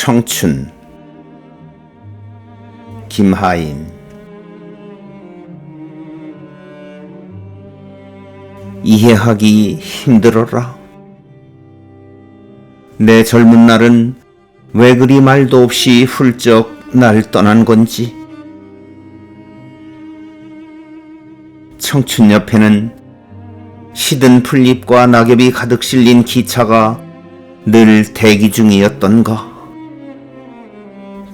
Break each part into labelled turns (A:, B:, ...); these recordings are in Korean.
A: 청춘 김하인 이해하기 힘들어라. 내 젊은 날은 왜 그리 말도 없이 훌쩍 날 떠난 건지. 청춘 옆에는 시든 풀잎과 낙엽이 가득 실린 기차가 늘 대기 중이었던가.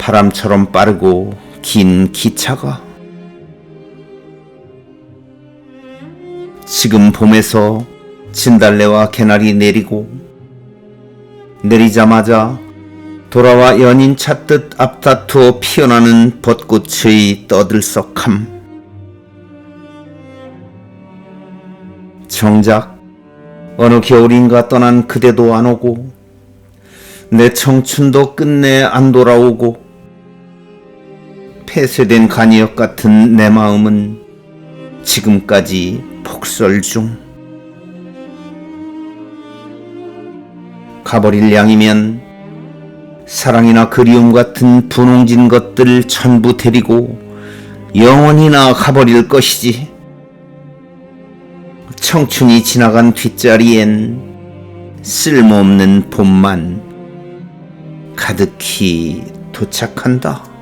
A: 바람처럼 빠르고 긴 기차가. 지금 봄에서 진달래와 개나리 내리고 내리자마자 돌아와 연인 찾듯 앞다투어 피어나는 벚꽃의 떠들썩함. 정작 어느 겨울인가 떠난 그대도 안 오고 내 청춘도 끝내 안 돌아오고 폐쇄된 간이역 같은 내 마음은 지금까지 폭설 중 가버릴 양이면 사랑이나 그리움 같은 분홍진 것들 전부 데리고 영원히나 가버릴 것이지. 청춘이 지나간 뒷자리엔 쓸모없는 봄만 가득히 도착한다.